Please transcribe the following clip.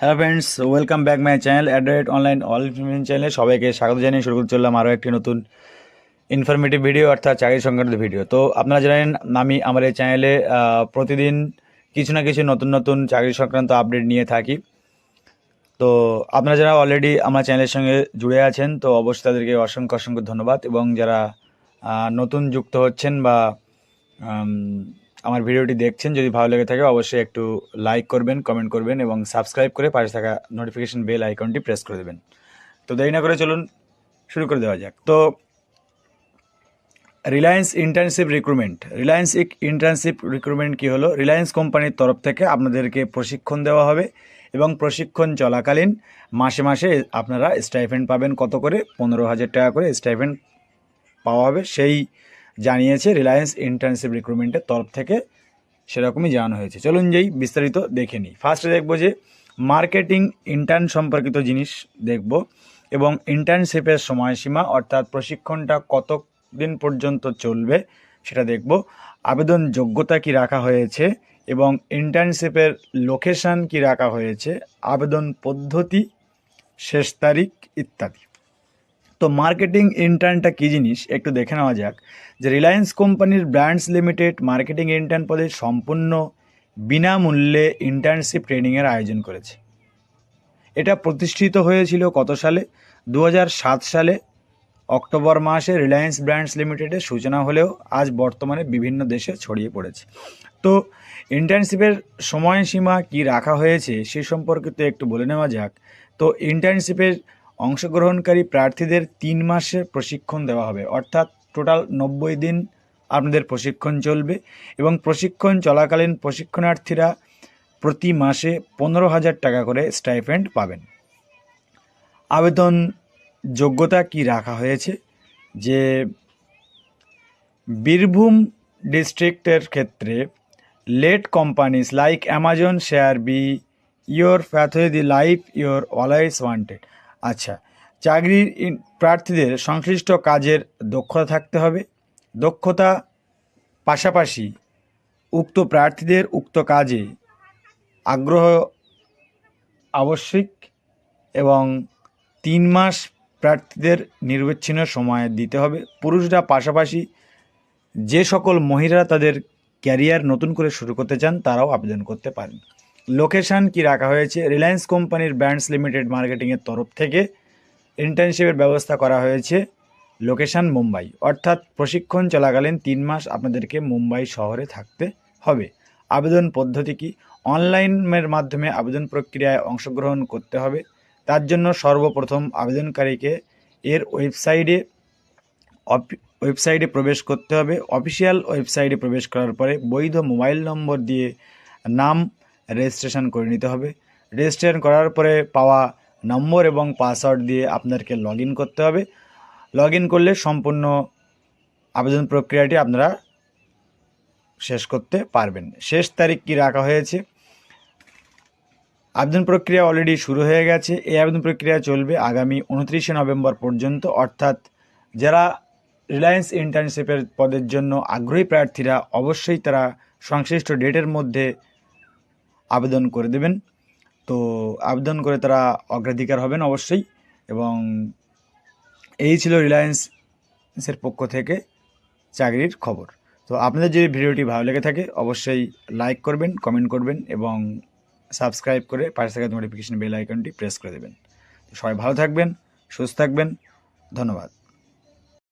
Hello friends welcome back my channel অ্যাড্রেট online all information চ্যানেলে সবাইকে স্বাগত জানিয়ে শুরু করতে চললাম আরও একটি নতুন ইনফরমেটিভ ভিডিও অর্থাৎ চাকরি সংক্রান্ত ভিডিও তো আপনারা জানেন, আমি আমার এই চ্যানেলে প্রতিদিন কিছু না কিছু নতুন নতুন চাকরি সংক্রান্ত আপডেট নিয়ে থাকি। তো আপনারা যারা অলরেডি আমার চ্যানেলের সঙ্গে জুড়ে আছেন, তো অবশ্যই তাদেরকে অসংখ্য অসংখ্য ধন্যবাদ। এবং যারা নতুন যুক্ত হচ্ছেন বা আমার ভিডিওটি দেখছেন, যদি ভালো লেগে থাকে অবশ্যই একটু লাইক করবেন কমেন্ট করবেন এবং সাবস্ক্রাইব করে পাশে থাকা নোটিফিকেশন বেল আইকনটি প্রেস করে দেবেন। তো দেরি না করে চলুন শুরু করে দেওয়া যাক। তো Reliance internship recruitment Reliance internship recruitment কী হলো? রিলায়েন্স কোম্পানির তরফ থেকে আপনাদেরকে প্রশিক্ষণ দেওয়া হবে এবং প্রশিক্ষণ চলাকালীন মাসে মাসে আপনারা স্টাইফেন্ড পাবেন কত করে? পনেরো হাজার টাকা করে স্টাইফেন্ড পাওয়া হবে। সেই জানিয়েছে রিলায়েন্স ইন্টার্নশিপ রিক্রুটমেন্টের তরফ থেকে সেরকমই জানানো হয়েছে। চলুন যেই বিস্তারিত দেখে নিই। ফার্স্টে দেখব যে মার্কেটিং ইন্টার্ন সম্পর্কিত জিনিস দেখব এবং ইন্টার্নশিপের সময়সীমা অর্থাৎ প্রশিক্ষণটা কত দিন পর্যন্ত চলবে সেটা দেখব। আবেদন যোগ্যতা কি রাখা হয়েছে এবং ইন্টার্নশিপের লোকেশান কি রাখা হয়েছে, আবেদন পদ্ধতি, শেষ তারিখ ইত্যাদি। তো মার্কেটিং ইন্টার্নটা কী জিনিস? একটু দেখে নেওয়া যাক। যে রিলায়েন্স কোম্পানির ব্র্যান্ডস লিমিটেড মার্কেটিং ইন্টার্ন পদে সম্পূর্ণ বিনামূল্যে ইন্টার্নশিপ ট্রেনিংয়ের আয়োজন করেছে। এটা প্রতিষ্ঠিত হয়েছিল কত সালে? দু হাজার সাত সালে অক্টোবর মাসে রিলায়েন্স ব্র্যান্ডস লিমিটেডের সূচনা হলেও আজ বর্তমানে বিভিন্ন দেশে ছড়িয়ে পড়েছে। তো ইন্টার্নশিপের সময়সীমা কি রাখা হয়েছে সে সম্পর্কিত একটু বলে নেওয়া যাক। তো ইন্টার্নশিপের অংশগ্রহণকারী প্রার্থীদের তিন মাসের প্রশিক্ষণ দেওয়া হবে। অর্থাৎ টোটাল নব্বই দিন আপনাদের প্রশিক্ষণ চলবে এবং প্রশিক্ষণ চলাকালীন প্রশিক্ষণার্থীরা প্রতি মাসে পনেরো হাজার টাকা করে স্টাইপেন্ড পাবেন। আবেদন যোগ্যতা কি রাখা হয়েছে? যে বীরভূম ডিস্ট্রিক্টের ক্ষেত্রে let companies like Amazon share be your pathway the life your always wanted. আচ্ছা চাকরির প্রার্থীদের সংশ্লিষ্ট কাজের দক্ষতা থাকতে হবে। দক্ষতা পাশাপাশি উক্ত প্রার্থীদের উক্ত কাজে আগ্রহ আবশ্যিক এবং তিন মাস প্রার্থীদের নির্বিচ্ছিন্ন সময় দিতে হবে। পুরুষরা পাশাপাশি যে সকল মহিলারা তাদের ক্যারিয়ার নতুন করে শুরু করতে চান, তারাও আবেদন করতে পারেন। লোকেশন কি রাখা হয়েছে? রিলায়েন্স কোম্পানির ব্র্যান্ডস লিমিটেড মার্কেটিংয়ের তরফ থেকে ইন্টার্নশিপের ব্যবস্থা করা হয়েছে লোকেশন মুম্বাই। অর্থাৎ প্রশিক্ষণ চলাকালীন তিন মাস আপনাদেরকে মুম্বাই শহরে থাকতে হবে। আবেদন পদ্ধতি কি? অনলাইনের মাধ্যমে আবেদন প্রক্রিয়ায় অংশগ্রহণ করতে হবে। তার জন্য সর্বপ্রথম আবেদনকারীকে এর ওয়েবসাইটে ওয়েবসাইটে প্রবেশ করতে হবে। অফিসিয়াল ওয়েবসাইটে প্রবেশ করার পরে বৈধ মোবাইল নম্বর দিয়ে নাম রেজিস্ট্রেশন করে নিতে হবে। রেজিস্ট্রেশন করার পরে পাওয়া নম্বর এবং পাসওয়ার্ড দিয়ে আপনাদেরকে লগ করতে হবে। লগ করলে সম্পূর্ণ আবেদন প্রক্রিয়াটি আপনারা শেষ করতে পারবেন। শেষ তারিখ কি রাখা হয়েছে? আবেদন প্রক্রিয়া অলরেডি শুরু হয়ে গেছে। এই আবেদন প্রক্রিয়া চলবে আগামী উনত্রিশে নভেম্বর পর্যন্ত। অর্থাৎ যারা রিলায়েন্স ইন্টার্নশিপের পদের জন্য আগ্রহী প্রার্থীরা অবশ্যই তারা সংশ্লিষ্ট ডেটের মধ্যে আবেদন করে দেবেন। তো আবেদন করে তারা অগ্রাধিকার হবেন অবশ্যই এবং এই ছিল রিলায়েন্সের পক্ষ থেকে চাকরির খবর। তো আপনাদের যদি ভিডিওটি ভালো লেগে থাকে অবশ্যই লাইক করবেন কমেন্ট করবেন এবং সাবস্ক্রাইব করে পাশে থাকা নোটিফিকেশন বেল আইকনটি প্রেস করে দেবেন। সবাই ভালো থাকবেন, সুস্থ থাকবেন, ধন্যবাদ।